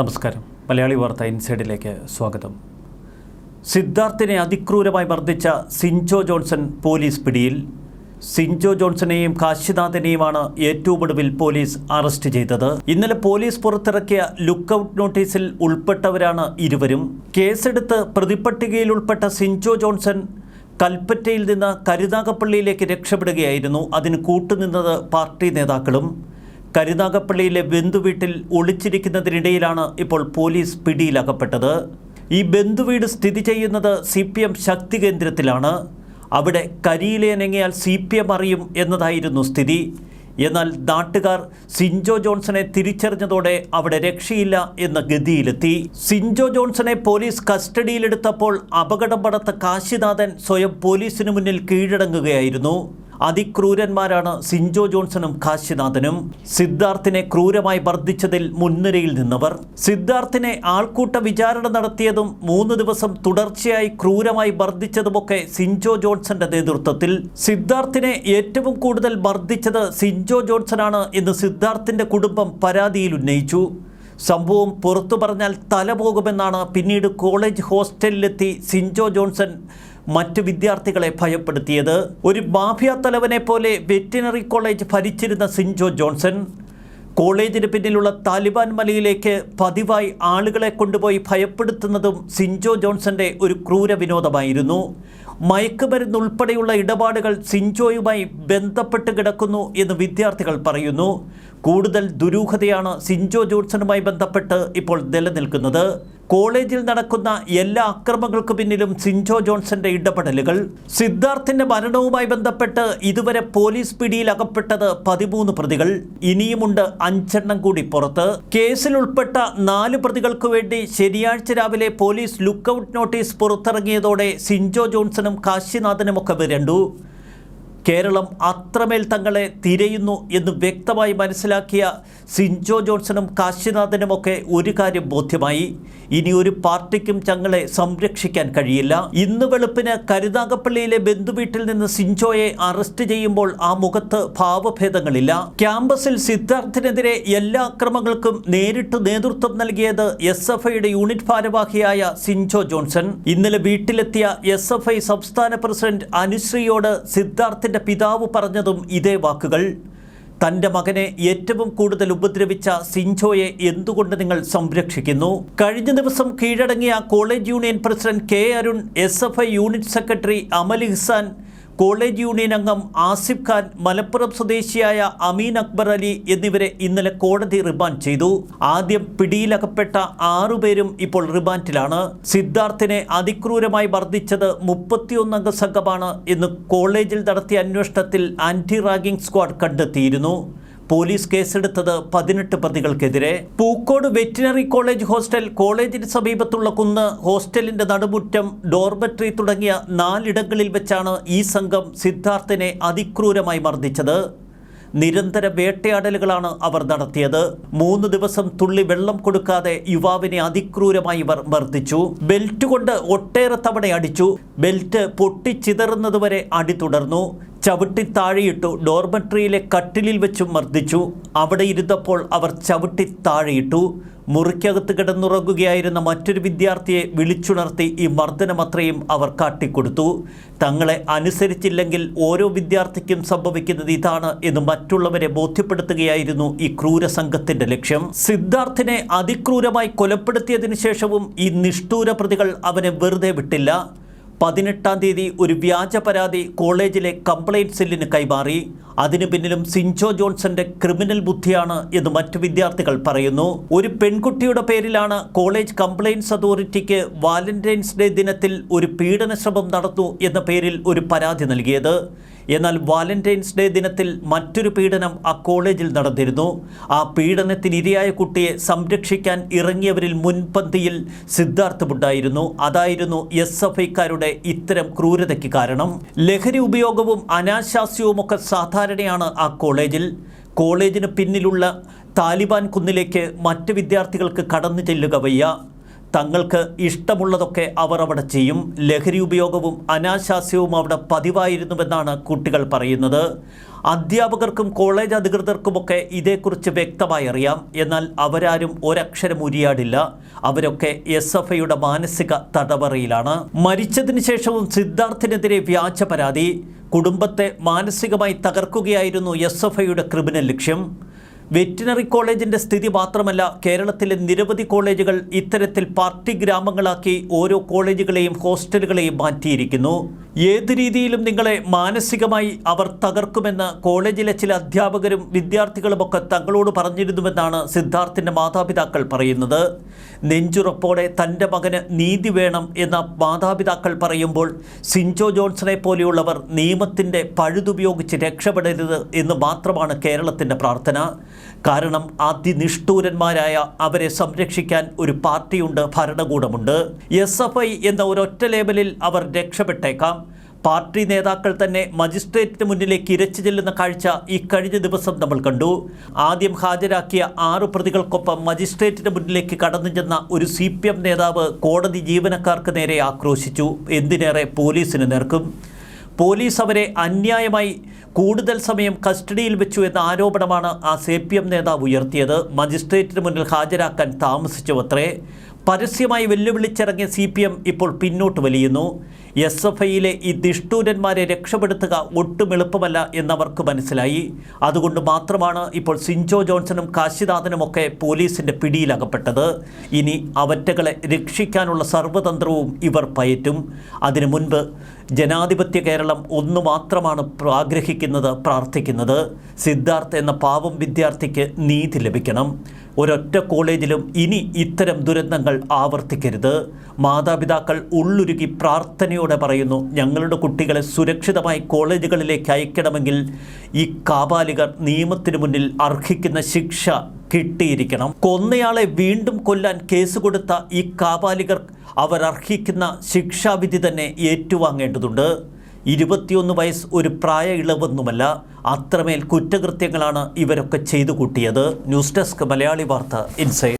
നമസ്കാരം. മലയാളി വാർത്ത ഇൻസൈഡിലേക്ക് സ്വാഗതം. സിദ്ധാർത്ഥിനെ അതിക്രൂരമായി മർദ്ദിച്ച സിൻജോ ജോൺസൺ പോലീസ് പിടിയിൽ. സിൻജോ ജോൺസണെയും കാശിനാഥനെയുമാണ് ഏറ്റവും ഒടുവിൽ പോലീസ് അറസ്റ്റ് ചെയ്തത്. ഇന്നലെ പോലീസ് പുറത്തിറക്കിയ ലുക്കൌട്ട് നോട്ടീസിൽ ഉൾപ്പെട്ടവരാണ് ഇരുവരും. കേസെടുത്ത് പ്രതിപട്ടികയിൽ ഉൾപ്പെട്ട സിൻജോ ജോൺസൺ കൽപ്പറ്റയിൽ നിന്ന് കരുനാഗപ്പള്ളിയിലേക്ക് രക്ഷപ്പെടുകയായിരുന്നു. അതിന് കൂട്ടുനിന്നത് പാർട്ടി നേതാക്കളും കരുനാഗപ്പള്ളിയിലെ ബന്ധുവീട്ടിൽ ഒളിച്ചിരിക്കുന്നതിനിടയിലാണ് ഇപ്പോൾ പോലീസ് പിടിയിലകപ്പെട്ടത്. ഈ ബന്ധുവീട് സ്ഥിതി ചെയ്യുന്നത് സി പി എം ശക്തി കേന്ദ്രത്തിലാണ്. അവിടെ കരിയിലേനങ്ങിയാൽ സി പി എം അറിയും എന്നതായിരുന്നു സ്ഥിതി. എന്നാൽ നാട്ടുകാർ സിൻജോ ജോൺസനെ തിരിച്ചറിഞ്ഞതോടെ അവിടെ രക്ഷയില്ല എന്ന ഗതിയിലെത്തി. സിൻജോ ജോൺസനെ പോലീസ് കസ്റ്റഡിയിലെടുത്തപ്പോൾ അപകടം പടത്ത കാശിനാഥൻ സ്വയം പോലീസിന് മുന്നിൽ കീഴടങ്ങുകയായിരുന്നു. അതിക്രൂരന്മാരാണ് സിൻജോ ജോൺസണും കാശിനാഥനും സിദ്ധാർത്ഥിനെ ക്രൂരമായി വർദ്ധിച്ചതിൽ മുൻനിരയിൽ നിന്നവർ. സിദ്ധാർത്ഥിനെ ആൾക്കൂട്ട വിചാരണ നടത്തിയതും മൂന്ന് ദിവസം തുടർച്ചയായി ക്രൂരമായി വർദ്ധിച്ചതുമൊക്കെ സിൻജോ ജോൺസന്റെ നേതൃത്വത്തിൽ. സിദ്ധാർത്ഥിനെ ഏറ്റവും കൂടുതൽ വർദ്ധിച്ചത് സിൻജോ ജോൺസണാണ് എന്ന് സിദ്ധാർത്ഥിന്റെ കുടുംബം പരാതിയിൽ ഉന്നയിച്ചു. സംഭവം പുറത്തു പറഞ്ഞാൽ തല പോകുമെന്നാണ് പിന്നീട് കോളേജ് ഹോസ്റ്റലിലെത്തി സിൻജോ ജോൺസൺ മറ്റ് വിദ്യാർത്ഥികളെ ഭയപ്പെടുത്തിയത്. ഒരു മാഫിയ തലവനെ പോലെ വെറ്റിനറി കോളേജ് ഭരിച്ചിരുന്ന സിൻജോ ജോൺസൺ കോളേജിന് പിന്നിലുള്ള താലിബാൻ മലയിലേക്ക് പതിവായി ആളുകളെ കൊണ്ടുപോയി ഭയപ്പെടുത്തുന്നതും സിൻജോ ജോൺസന്റെ ഒരു ക്രൂര വിനോദമായിരുന്നു. മയക്കുമരുന്നുൾപ്പെടെയുള്ള ഇടപാടുകൾ സിൻജോയുമായി ബന്ധപ്പെട്ട് കിടക്കുന്നു എന്ന് വിദ്യാർത്ഥികൾ പറയുന്നു. കൂടുതൽ ദുരൂഹതയാണ് സിൻജോ ജോൺസണുമായി ബന്ധപ്പെട്ട് ഇപ്പോൾ നിലനിൽക്കുന്നത്. കോളേജിൽ നടക്കുന്ന എല്ലാ അക്രമങ്ങൾക്ക് പിന്നിലും സിൻജോ ജോൺസന്റെ ഇടപെടലുകൾ. സിദ്ധാർത്ഥിന്റെ മരണവുമായി ബന്ധപ്പെട്ട് ഇതുവരെ പോലീസ് പിടിയിൽ അകപ്പെട്ടത് പതിമൂന്ന് പ്രതികൾ. ഇനിയുമുണ്ട് അഞ്ചെണ്ണം കൂടി പുറത്ത്. കേസിൽ ഉൾപ്പെട്ട നാല് പ്രതികൾക്കു വേണ്ടി ശനിയാഴ്ച രാവിലെ പോലീസ് ലുക്കൌട്ട് നോട്ടീസ് പുറത്തിറങ്ങിയതോടെ സിൻജോ ജോൺസണും കാശിനാഥനുമൊക്കെ വിരണ്ടു. കേരളം അത്രമേൽ തങ്ങളെ തിരയുന്നു എന്ന് വ്യക്തമായി മനസ്സിലാക്കിയ സിൻജോ ജോൺസണും കാശിനാഥനുമൊക്കെ ഒരു കാര്യം ബോധ്യമായി. ഇനി ഒരു പാർട്ടിക്കും തങ്ങളെ സംരക്ഷിക്കാൻ കഴിയില്ല. ഇന്ന് വെളുപ്പിന് കരുനാഗപ്പള്ളിയിലെ ബന്ധുവീട്ടിൽ നിന്ന് സിൻജോയെ അറസ്റ്റ് ചെയ്യുമ്പോൾ ആ മുഖത്ത് ഭാവഭേദങ്ങളില്ല. ക്യാമ്പസിൽ സിദ്ധാർത്ഥിനെതിരെ എല്ലാ അക്രമങ്ങൾക്കും നേരിട്ട് നേതൃത്വം നൽകിയത് എസ് എഫ് ഐയുടെ യൂണിറ്റ് ഭാരവാഹിയായ സിൻജോ ജോൺസൺ. ഇന്നലെ വീട്ടിലെത്തിയ എസ് എഫ് ഐ സംസ്ഥാന പ്രസിഡന്റ് അനുശ്രീയോട് സിദ്ധാർത്ഥിന്റെ പിതാവ് പറഞ്ഞതും ഇതേ വാക്കുകൾ. തന്റെ മകനെ ഏറ്റവും കൂടുതൽ ഉപദ്രവിച്ച സിഞ്ചോയെ എന്തുകൊണ്ട് നിങ്ങൾ സംരക്ഷിക്കുന്നു? കഴിഞ്ഞ ദിവസം കീഴടങ്ങിയ college union president K Arun S F I unit secretary Amal Ihsan college union അംഗം ആസിഫ് ഖാൻ മലപ്പുറം സ്വദേശിയായ അമീൻ അക്ബർ അലി എന്നിവരെ ഇന്നലെ കോടതി റിമാൻഡ് ചെയ്തു. ആദ്യം പിടിയിലകപ്പെട്ട ആറുപേരും ഇപ്പോൾ റിമാൻഡിലാണ്. സിദ്ധാർത്ഥിനെ അതിക്രൂരമായി മർദ്ദിച്ചത് മുപ്പത്തിയൊന്നംഗ സംഘമാണ് എന്ന് കോളേജിൽ നടത്തിയ അന്വേഷണത്തിൽ ആന്റി റാഗിംഗ് സ്ക്വാഡ് കണ്ടെത്തിയിരുന്നു. പോലീസ് കേസെടുത്തത് പതിനെട്ട് പ്രതികൾക്കെതിരെ. പൂക്കോട് വെറ്റിനറി കോളേജ് ഹോസ്റ്റൽ കോളേജിന് സമീപത്തുള്ള കുന്ന് ഹോസ്റ്റലിന്റെ നടുമുറ്റം ഡോർബറ്ററി തുടങ്ങിയ നാലിടങ്ങളിൽ വെച്ചാണ് ഈ സംഘം സിദ്ധാർത്ഥിനെ അതിക്രൂരമായി മർദ്ദിച്ചത്. നിരന്തര വേട്ടയാടലുകളാണ് അവർ നടത്തിയത്. മൂന്ന് ദിവസം തുള്ളി വെള്ളം കൊടുക്കാതെ യുവാവിനെ അതിക്രൂരമായി ഇവർ മർദ്ദിച്ചു. ബെൽറ്റ് കൊണ്ട് ഒട്ടേറെ തവണ അടിച്ചു. ബെൽറ്റ് പൊട്ടിച്ചിതറുന്നതുവരെ അടി തുടർന്നു. ചവിട്ടി താഴെയിട്ടു ഡോർമെട്രിയിലെ കട്ടിലിൽ വെച്ചു മർദ്ദിച്ചു. അവിടെ ഇരുന്നപ്പോൾ അവർ ചവിട്ടി താഴെയിട്ടു. മുറിക്കകത്ത് കിടന്നുറങ്ങുകയായിരുന്ന മറ്റൊരു വിദ്യാർത്ഥിയെ വിളിച്ചുണർത്തി ഈ മർദ്ദനമത്രയും അവർ കാട്ടിക്കൊടുത്തു. തങ്ങളെ അനുസരിച്ചില്ലെങ്കിൽ ഓരോ വിദ്യാർത്ഥിക്കും സംഭവിക്കുന്നത് ഇതാണ് എന്ന് മറ്റുള്ളവരെ ബോധ്യപ്പെടുത്തുകയായിരുന്നു ഈ ക്രൂര സംഘത്തിന്റെ ലക്ഷ്യം. സിദ്ധാർത്ഥിനെ അതിക്രൂരമായി കൊലപ്പെടുത്തിയതിനു ശേഷവും ഈ നിഷ്ഠൂര പ്രതികൾ അവനെ വെറുതെ വിട്ടില്ല. പതിനെട്ടാം തീയതി ഒരു വ്യാജ പരാതി കോളേജിലെ കംപ്ലൈന്റ് സെല്ലിന് കൈമാറി. അതിനു പിന്നിലും സിൻജോ ജോൺസന്റെ ക്രിമിനൽ ബുദ്ധിയാണ് എന്ന് മറ്റു വിദ്യാർത്ഥികൾ പറയുന്നു. ഒരു പെൺകുട്ടിയുടെ പേരിലാണ് കോളേജ് കംപ്ലയിൻസ് അതോറിറ്റിക്ക് വാലന്റൈൻസ് ഡേ ദിനത്തിൽ ഒരു പീഡനശ്രമം നടന്നു എന്ന പേരിൽ ഒരു പരാതി നൽകിയത്. എന്നാൽ വാലന്റൈൻസ് ഡേ ദിനത്തിൽ മറ്റൊരു പീഡനം ആ കോളേജിൽ നടന്നിരുന്നു. ആ പീഡനത്തിനിരയായ കുട്ടിയെ സംരക്ഷിക്കാൻ ഇറങ്ങിയവരിൽ മുൻപന്തിയിൽ സിദ്ധാർത്ഥമുണ്ടായിരുന്നു. അതായിരുന്നു എസ് എഫ് ഐക്കാരുടെ ഇത്തരം ക്രൂരതയ്ക്ക് കാരണം. ലഹരി ഉപയോഗവും അനാശാസ്യവുമൊക്കെ സാധാരണയാണ് ആ കോളേജിൽ. കോളേജിന് പിന്നിലുള്ള താലിബാൻ കുന്നിലേക്ക് മറ്റ് വിദ്യാർത്ഥികൾക്ക് കടന്നു ചെല്ലുക വയ്യ. തങ്ങൾക്ക് ഇഷ്ടമുള്ളതൊക്കെ അവർ അവിടെ ചെയ്യും. ലഹരി ഉപയോഗവും അനാശാസ്യവും അവിടെ പതിവായിരുന്നുവെന്നാണ് കുട്ടികൾ പറയുന്നത്. അധ്യാപകർക്കും കോളേജ് അധികൃതർക്കുമൊക്കെ ഇതേക്കുറിച്ച് വ്യക്തമായി അറിയാം. എന്നാൽ അവരാരും ഒരക്ഷരം ഉരിയാടില്ല. അവരൊക്കെ എസ് എഫ് ഐയുടെ മാനസിക തടവറയിലാണ്. മരിച്ചതിന് ശേഷവും സിദ്ധാർത്ഥിനെതിരെ വ്യാജ പരാതി. കുടുംബത്തെ മാനസികമായി തകർക്കുകയായിരുന്നു എസ് എഫ് ഐയുടെ ക്രിമിനൽ ലക്ഷ്യം. വെറ്റിനറി കോളേജിന്റെ സ്ഥിതി മാത്രമല്ല കേരളത്തിലെ നിരവധി കോളേജുകൾ ഇത്തരത്തിൽ പാർട്ടി ഗ്രാമങ്ങളാക്കി ഓരോ കോളേജുകളെയും ഹോസ്റ്റലുകളെയും മാറ്റിയിരിക്കുന്നു. ഏത് രീതിയിലും നിങ്ങളെ മാനസികമായി അവർ തകർക്കുമെന്ന് കോളേജിലെ ചില അധ്യാപകരും വിദ്യാർത്ഥികളുമൊക്കെ തങ്ങളോട് പറഞ്ഞിരുന്നുവെന്നാണ് സിദ്ധാർത്ഥിന്റെ മാതാപിതാക്കൾ പറയുന്നത്. നെഞ്ചുറപ്പോടെ തന്റെ മകന് നീതി വേണം എന്ന മാതാപിതാക്കൾ പറയുമ്പോൾ സിൻജോ ജോൺസണെ പോലെയുള്ളവർ നിയമത്തിന്റെ പഴുതുപയോഗിച്ച് രക്ഷപ്പെടരുത് എന്ന് മാത്രമാണ് കേരളത്തിന്റെ പ്രാർത്ഥന. കാരണം അതിനിഷ്ഠൂരന്മാരായ അവരെ സംരക്ഷിക്കാൻ ഒരു പാർട്ടിയുണ്ട് ഭരണകൂടമുണ്ട്. എസ് എഫ് ഐ എന്ന ഒരൊറ്റ ലേബലിൽ അവർ രക്ഷപ്പെട്ടേക്കാം. പാർട്ടി നേതാക്കൾ തന്നെ മജിസ്ട്രേറ്റിന് മുന്നിലേക്ക് ഇരച്ചു ചെല്ലുന്ന കാഴ്ച കഴിഞ്ഞ ദിവസം നമ്മൾ കണ്ടു. ആദ്യം ഹാജരാക്കിയ ആറു പ്രതികൾക്കൊപ്പം മജിസ്ട്രേറ്റിന് മുന്നിലേക്ക് കടന്നു ചെന്ന ഒരു സി നേതാവ് കോടതി ജീവനക്കാർക്ക് നേരെ ആക്രോശിച്ചു. എന്തിനേറെ പോലീസിന് നേർക്കും. പോലീസ് അവരെ അന്യായമായി കൂടുതൽ സമയം കസ്റ്റഡിയിൽ വെച്ചു എന്ന ആരോപണമാണ് ആ സി പി എം നേതാവ് ഉയർത്തിയത്. മജിസ്ട്രേറ്റിന് മുന്നിൽ ഹാജരാക്കാൻ താമസിച്ചുവത്രേ. പരസ്യമായി വെല്ലുവിളിച്ചിറങ്ങിയ സി പി എം ഇപ്പോൾ പിന്നോട്ട് വലിയുന്നു. എസ് എഫ് ഐയിലെ ഈ ദിഷ്ടൂരന്മാരെ രക്ഷപ്പെടുത്തുക ഒട്ടും എളുപ്പമല്ല എന്നവർക്ക് മനസ്സിലായി. അതുകൊണ്ട് മാത്രമാണ് ഇപ്പോൾ സിഞ്ചോ ജോൺസണും കാശിനാഥനുമൊക്കെ പോലീസിന്റെ പിടിയിലകപ്പെട്ടത്. ഇനി അവറ്റകളെ രക്ഷിക്കാനുള്ള സർവതന്ത്രവും ഇവർ പയറ്റും. അതിനു മുൻപ് ജനാധിപത്യ കേരളം ഒന്നു മാത്രമാണ് ആഗ്രഹിക്കുന്നത് പ്രാർത്ഥിക്കുന്നത്. സിദ്ധാർത്ഥ് എന്ന പാവം വിദ്യാർത്ഥിക്ക് നീതി ലഭിക്കണം. ഒരൊറ്റ കോളേജിലും ഇനി ഇത്തരം ദുരന്തങ്ങൾ ആവർത്തിക്കരുത്. മാതാപിതാക്കൾ ഉള്ളുരുകി പ്രാർത്ഥനയോടെ പറയുന്നു ഞങ്ങളുടെ കുട്ടികളെ സുരക്ഷിതമായി കോളേജുകളിലേക്ക് അയക്കണമെങ്കിൽ ഈ കാബാലികർ നിയമത്തിനു മുന്നിൽ അർഹിക്കുന്ന ശിക്ഷ കിട്ടിയിരിക്കണം. കൊന്നയാളെ വീണ്ടും കൊല്ലാൻ കേസ് കൊടുത്ത ഈ കാപാലികർ അവർ അർഹിക്കുന്ന ശിക്ഷാവിധി തന്നെ ഏറ്റുവാങ്ങേണ്ടതുണ്ട്. ഇരുപത്തിയൊന്ന് വയസ്സ് ഒരു പ്രായ ഇളവൊന്നുമല്ല അത്രമേൽ കുറ്റകൃത്യങ്ങളാണ് ഇവരൊക്കെ ചെയ്തു കൂട്ടിയത്. ന്യൂസ് ഡെസ്ക് മലയാളി വാർത്ത ഇൻസൈഡ്